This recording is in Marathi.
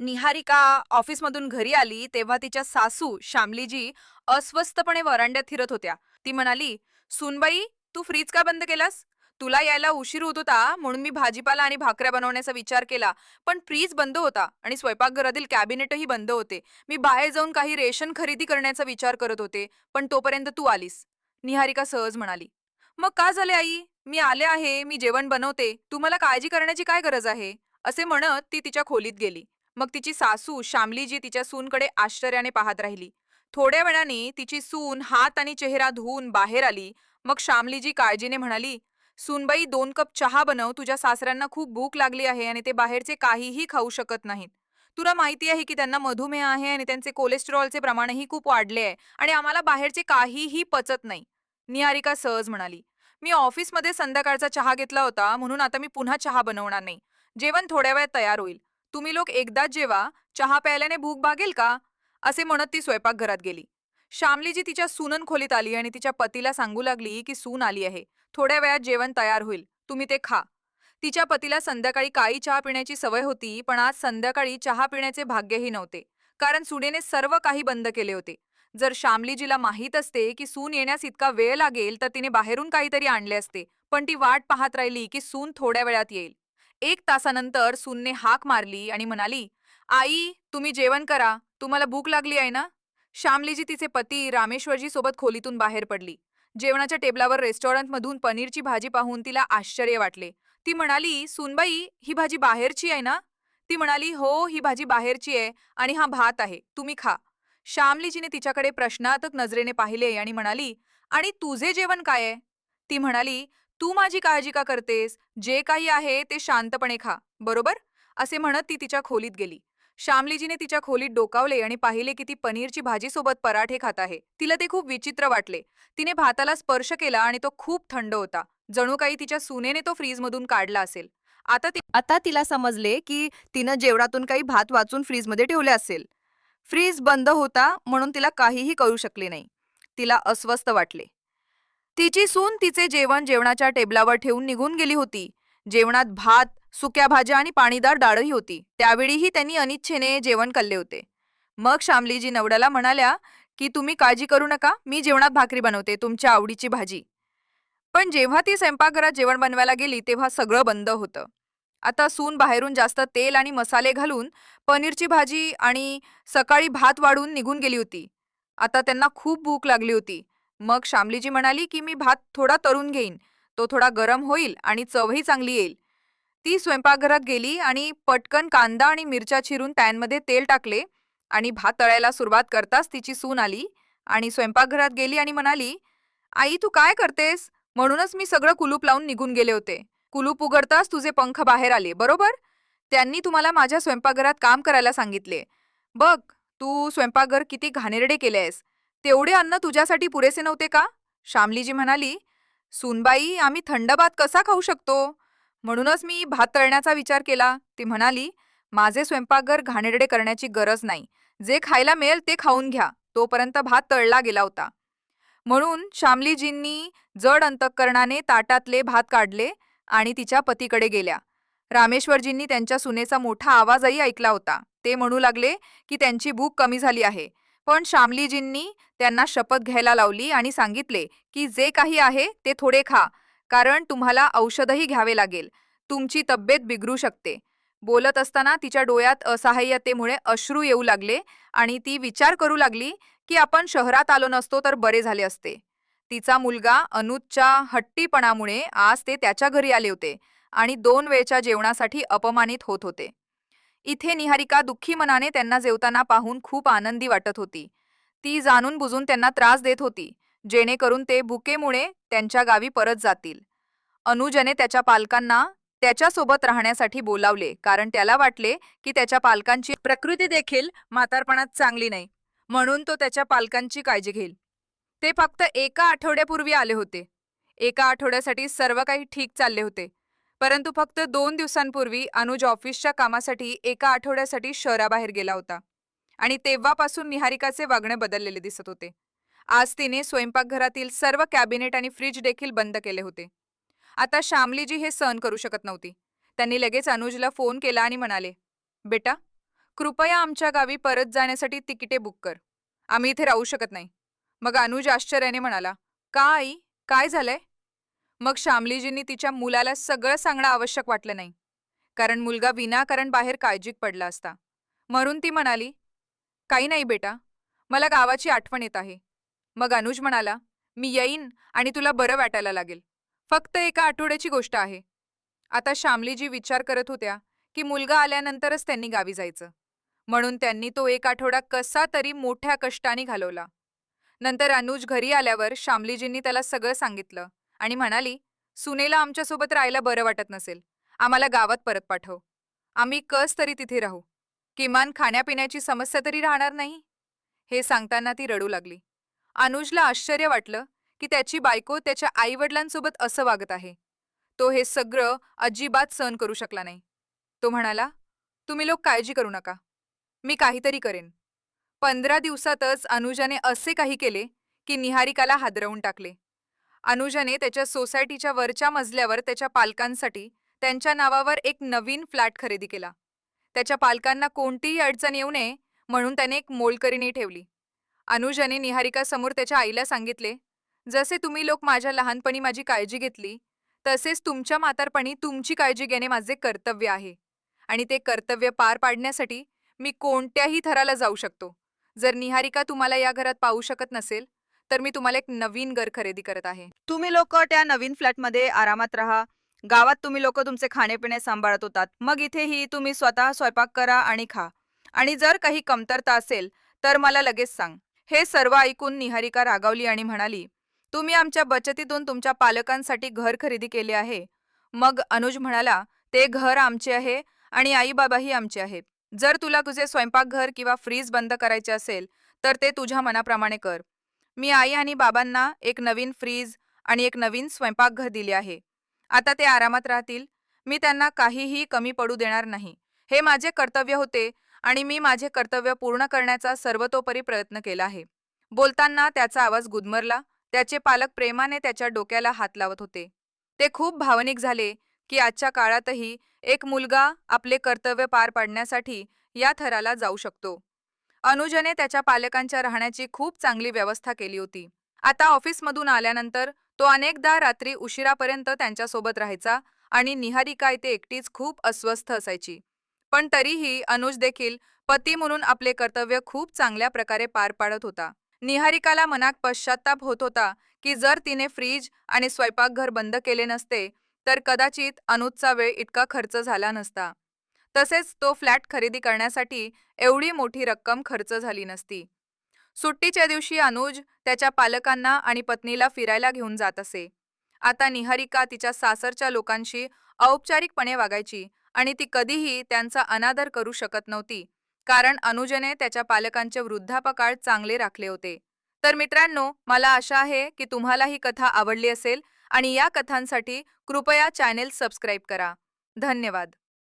निहारिका ऑफिसमधून घरी आली तेव्हा तिच्या सासू श्यामलीजी अस्वस्थपणे वरांड्यात फिरत होत्या. ती म्हणाली सुनबाई तू फ्रीज का बंद केलास? तुला यायला उशीर होत होता म्हणून मी भाजीपाला आणि भाकऱ्या बनवण्याचा विचार केला. पण फ्रीज बंद होता आणि स्वयंपाकघरातील कॅबिनेटही बंद होते. मी बाहेर जाऊन काही रेशन खरेदी करण्याचा विचार करत होते पण तोपर्यंत तू आलीस. निहारिका सहज म्हणाली मग का झाले आई? मी आले आहे मी जेवण बनवते. तुम्हाला काळजी करण्याची काय गरज आहे? असे म्हणत ती तिच्या खोलीत गेली. मग तिची सासू श्यामलीजी तिच्या सूनकडे आश्चर्याने पाहत राहिली. थोड्या वेळाने तिची सून हात आणि चेहरा धुवून बाहेर आली. मग श्यामलीजी काळजीने म्हणाली सूनबाई दोन कप चहा बनव. तुझ्या सासऱ्यांना खूप भूक लागली आहे आणि ते बाहेरचे काहीही खाऊ शकत नाहीत. तुला माहिती आहे की त्यांना मधुमेह आहे आणि त्यांचे कोलेस्टेरॉलचे प्रमाणही खूप वाढले आहे आणि आम्हाला बाहेरचे काहीही पचत नाही. निहारिका सहज म्हणाली मी ऑफिसमध्ये संध्याकाळचा चहा घेतला होता. म्हणून आता मी पुन्हा चहा बनवणार नाही. जेवण थोड्या वेळात तयार होईल. तुम्ही लोक एकदाच जेवा चहा प्यायल्याने भूक भागेल का? असे म्हणत ती स्वयंपाकघरात गेली. श्यामलीजी तिच्या सुनन खोलीत आली आणि तिच्या पतीला सांगू लागली की सून आली आहे. थोड्या वेळात जेवण तयार होईल. तुम्ही ते खा. तिच्या पतीला संध्याकाळी काळी चहा पिण्याची सवय होती पण आज संध्याकाळी चहा पिण्याचे भाग्यही नव्हते. कारण सुनेने सर्व काही बंद केले होते. जर श्यामलीजीला माहीत असते की सून येण्यास इतका वेळ लागेल तर तिने बाहेरून काहीतरी आणले असते. पण ती वाट पाहत राहिली की सून थोड्या वेळात येईल. एक तासानंतर सूनने हाक मारली आणि म्हणाली आई तुम्ही जेवण करा. तुम्हाला भूक लागली आहे ना? श्यामलीजी तिचे पती रामेश्वरजी सोबत खोलीतून बाहेर पडली. जेवणाच्या टेबलावर रेस्टॉरंटमधून पनीरची भाजी पाहून तिला आश्चर्य वाटले. ती म्हणाली सुनबाई ही भाजी बाहेरची आहे ना? ती म्हणाली हो ही भाजी बाहेरची आहे आणि हा भात आहे. तुम्ही खा. श्यामलीजीने तिच्याकडे प्रश्नार्थक नजरेने पाहिले आणि म्हणाली आणि तुझे जेवण काय आहे? ती म्हणाली तू माझी काळजी का करतेस? जे काही आहे ते शांतपणे खा बरोबर? असे म्हणत ती तिच्या खोलीत गेली. श्यामलीजीने तिच्या खोलीत डोकावले आणि पाहिले की ती पनीरची भाजीसोबत पराठे खात आहे. तिला ते खूप विचित्र वाटले. तिने भाताला स्पर्श केला आणि तो खूप थंड होता. जणू काही तिच्या सुनेने तो फ्रीजमधून काढला असेल. आता ती आता तिला समजले की तिनं जेवणातून काही भात वाचून फ्रीजमध्ये ठेवले असेल. फ्रीज बंद होता म्हणून तिला काहीही कळू शकले नाही. तिला अस्वस्थ वाटले. तिची सून तिचे जेवण जेवणाच्या टेबलावर ठेवून निघून गेली होती. जेवणात भात सुक्या भाज्या आणि पाणीदार डाळही होती. त्यावेळीही त्यांनी अनिच्छेने जेवण कल्ले होते. मग श्यामलीजी नवड्याला म्हणाल्या की तुम्ही काळजी करू नका मी जेवणात भाकरी बनवते तुमच्या आवडीची भाजी. पण जेव्हा ती स्वयंपाकघरात जेवण बनवायला गेली तेव्हा सगळं बंद होतं. आता सून बाहेरून जास्त तेल आणि मसाले घालून पनीरची भाजी आणि सकाळी भात वाढून निघून गेली होती. आता त्यांना खूप भूक लागली होती. मग शामलीजी म्हणाली की मी भात थोडा तरून घेईन. तो थोडा गरम होईल आणि चवही चांगली येईल. ती स्वयंपाकघरात गेली आणि पटकन कांदा आणि मिरच्या चिरून पॅनमध्ये तेल टाकले आणि भात तळायला सुरुवात करताच तिची सून आली आणि स्वयंपाकघरात गेली आणि म्हणाली आई तू काय करतेस? म्हणूनच मी सगळं कुलूप लावून निघून गेले होते. कुलूप उघडताच तुझे पंख बाहेर आले बरोबर? त्यांनी तुम्हाला माझ्या स्वयंपाकघरात काम करायला सांगितले. बघ तू स्वयंपाकघर किती घाणेरडे केले आहेस. तेवढे अन्न तुझ्यासाठी पुरेसे नव्हते का? श्यामलीजी म्हणाली सूनबाई आम्ही थंड भात कसा खाऊ शकतो? म्हणूनच मी भात तळण्याचा विचार केला. ती म्हणाली माझे स्वयंपाकघर घाणेरडे करण्याची गरज नाही. जे खायला मिळेल ते खाऊन घ्या. तोपर्यंत भात तळला गेला होता. म्हणून श्यामलीजींनी जड अंतःकरणाने ताटातले भात काढले आणि तिच्या पतीकडे गेल्या. रामेश्वरजींनी त्यांच्या सुनेचा मोठा आवाजही ऐकला होता. ते म्हणू लागले की त्यांची भूक कमी झाली आहे. पण शामलीजींनी त्यांना शपथ घ्यायला लावली आणि सांगितले की जे काही आहे ते थोडे खा कारण तुम्हाला औषधही घ्यावे लागेल. तुमची तब्येत बिघडू शकते. बोलत असताना तिच्या डोळ्यात असहाय्यतेमुळे अश्रू येऊ लागले आणि ती विचार करू लागली की आपण शहरात आलो नसतो तर बरे झाले असते. तिचा मुलगा अनुजच्या हट्टीपणामुळे आज ते त्याच्या घरी आले होते आणि दोन वेळच्या जेवणासाठी अपमानित होत होते. इथे निहारिका दुःखी मनाने त्यांना जेवताना पाहून खूप आनंदी वाटत होती. ती जाणून बुजून त्यांना त्रास देत होती जेणेकरून ते भुकेमुळे त्यांच्या गावी परत जातील. अनुजने त्याच्या पालकांना त्याच्यासोबत राहण्यासाठी बोलावले कारण त्याला वाटले की त्याच्या पालकांची प्रकृती देखील म्हातारपणात चांगली नाही म्हणून तो त्याच्या पालकांची काळजी घेईल. ते फक्त एका आठवड्यापूर्वी आले होते. एका आठवड्यासाठी सर्व काही ठीक चालले होते. परंतु फक्त दोन दिवसांपूर्वी अनुज ऑफिसच्या कामासाठी एका आठवड्यासाठी शहराबाहेर गेला होता. आणि तेव्हापासून निहारिकाचे वागणे बदललेले दिसत होते. आज तिने स्वयंपाकघरातील सर्व कॅबिनेट आणि फ्रीज देखील बंद केले होते. आता श्यामलीजी हे सहन करू शकत नव्हती. त्यांनी लगेच अनुजला फोन केला आणि म्हणाले बेटा कृपया आमच्या गावी परत जाण्यासाठी तिकिटे बुक कर. आम्ही इथे राहू शकत नाही. मग अनुज आश्चर्याने म्हणाला का आई? काय झालंय? मग श्यामलीजींनी तिच्या मुलाला सगळं सांगणं आवश्यक वाटलं नाही. कारण मुलगा विनाकारण बाहेर काळजीत पडला असता. म्हणून ती म्हणाली काही नाही बेटा मला गावाची आठवण येत आहे. मग अनुज म्हणाला मी येईन आणि तुला बरं वाटायला लागेल. फक्त एका आठवड्याची गोष्ट आहे. आता श्यामलीजी विचार करत होत्या की मुलगा आल्यानंतरच त्यांनी गावी जायचं. म्हणून त्यांनी तो एक आठवडा कसा तरी मोठ्या कष्टाने घालवला. नंतर अनुज घरी आल्यावर श्यामलीजींनी त्याला सगळं सांगितलं. आणि म्हणाली सुनेला आमच्यासोबत राहायला बरं वाटत नसेल. आम्हाला गावात परत पाठव. आम्ही कस तरी तिथे राहू. किमान खाण्यापिण्याची समस्या तरी राहणार नाही. हे सांगताना ती रडू लागली. अनुजला आश्चर्य वाटलं की त्याची बायको त्याच्या आईवडिलांसोबत असं वागत आहे. तो हे सगळं अजिबात सहन करू शकला नाही. तो म्हणाला तुम्ही लोक काळजी करू नका. मी काहीतरी करेन. पंधरा दिवसातच अनुजाने असे काही केले की निहारिकाला हादरवून टाकले. अनुजाने त्याच्या सोसायटीच्या वरच्या मजल्यावर त्याच्या पालकांसाठी त्यांच्या नावावर एक नवीन फ्लॅट खरेदी केला. त्याच्या पालकांना कोणतीही अडचण येऊ नये म्हणून त्याने एक मोलकरीणी ठेवली. अनुजाने निहारिकासमोर त्याच्या आईला सांगितले जसे तुम्ही लोक माझ्या लहानपणी माझी काळजी घेतली तसेच तुमच्या म्हातारपणी तुमची काळजी घेणे माझे कर्तव्य आहे. आणि ते कर्तव्य पार पाडण्यासाठी मी कोणत्याही थराला जाऊ शकतो. जर निहारिका तुम्हाला या घरात पाहू शकत नसेल तर मी तुम्हाला एक नवीन घर खरेदी करत आहे. तुम्ही लोक त्या नवीन फ्लॅटमध्ये आरामात राहा. गावात तुम्ही लोक तुमचे खाणेपिणे सांभाळत होतात. मग इथेही तुम्ही स्वतः स्वयंपाक करा आणि खा. आणि जर काही कमतरता असेल तर मला लगेच सांग. हे सर्व ऐकून निहारिका रागावली आणि म्हणाली तुम्ही आमच्या बचतीतून तुमच्या पालकांसाठी घर खरेदी केले आहे. मग अनुज म्हणाला ते घर आमचे आहे आणि आईबाबाही आमचे आहेत. जर तुला तुझे स्वयंपाकघर किंवा फ्रीज बंद करायचे असेल तर ते तुझ्या मनाप्रमाणे कर. मी आई आणि बाबांना एक नवीन फ्रीज आणि एक नवीन स्वयंपाकघर दिले आहे. आता ते आरामात राहतील. मी त्यांना काहीही कमी पडू देणार नाही. हे माझे कर्तव्य होते आणि मी माझे कर्तव्य पूर्ण करण्याचा सर्वतोपरी प्रयत्न केला आहे. बोलताना त्याचा आवाज गुदमरला त्याचे पालक प्रेमाने त्याच्या डोक्याला हात लावत होते. ते खूप भावनिक झाले की आजच्या काळातही एक मुलगा आपले कर्तव्य पार पाडण्यासाठी या थराला जाऊ शकतो. अनुजने त्याच्या पालकांच्या राहण्याची खूप चांगली व्यवस्था केली होती. आता ऑफिसमधून आल्यानंतर तो अनेकदा रात्री उशिरापर्यंत त्यांच्यासोबत राहायचा आणि निहारिका इथे एकटीच खूप अस्वस्थ असायची. पण तरीही अनुज देखील पती म्हणून आपले कर्तव्य खूप चांगल्या प्रकारे पार पाडत होता. निहारिकाला मनात पश्चाताप होत होता की जर तिने फ्रीज आणि स्वयंपाकघर बंद केले नसते तर कदाचित अनुजचा वेळ इतका खर्च झाला नसता. तसेच तो फ्लॅट खरेदी करण्यासाठी एवढी मोठी रक्कम खर्च झाली नसती. सुट्टीच्या दिवशी अनुज त्याच्या पालकांना आणि पत्नीला फिरायला घेऊन जात असे. आता निहारिका तिच्या सासरच्या लोकांशी औपचारिकपणे वागायची आणि ती कधीही त्यांचा अनादर करू शकत नव्हती कारण अनुजने त्याच्या पालकांचे वृद्धापकाळ चांगले राखले होते. तर मित्रांनो मला आशा आहे की तुम्हाला ही कथा आवडली असेल आणि या कथांसाठी कृपया चॅनेल सबस्क्राईब करा. धन्यवाद.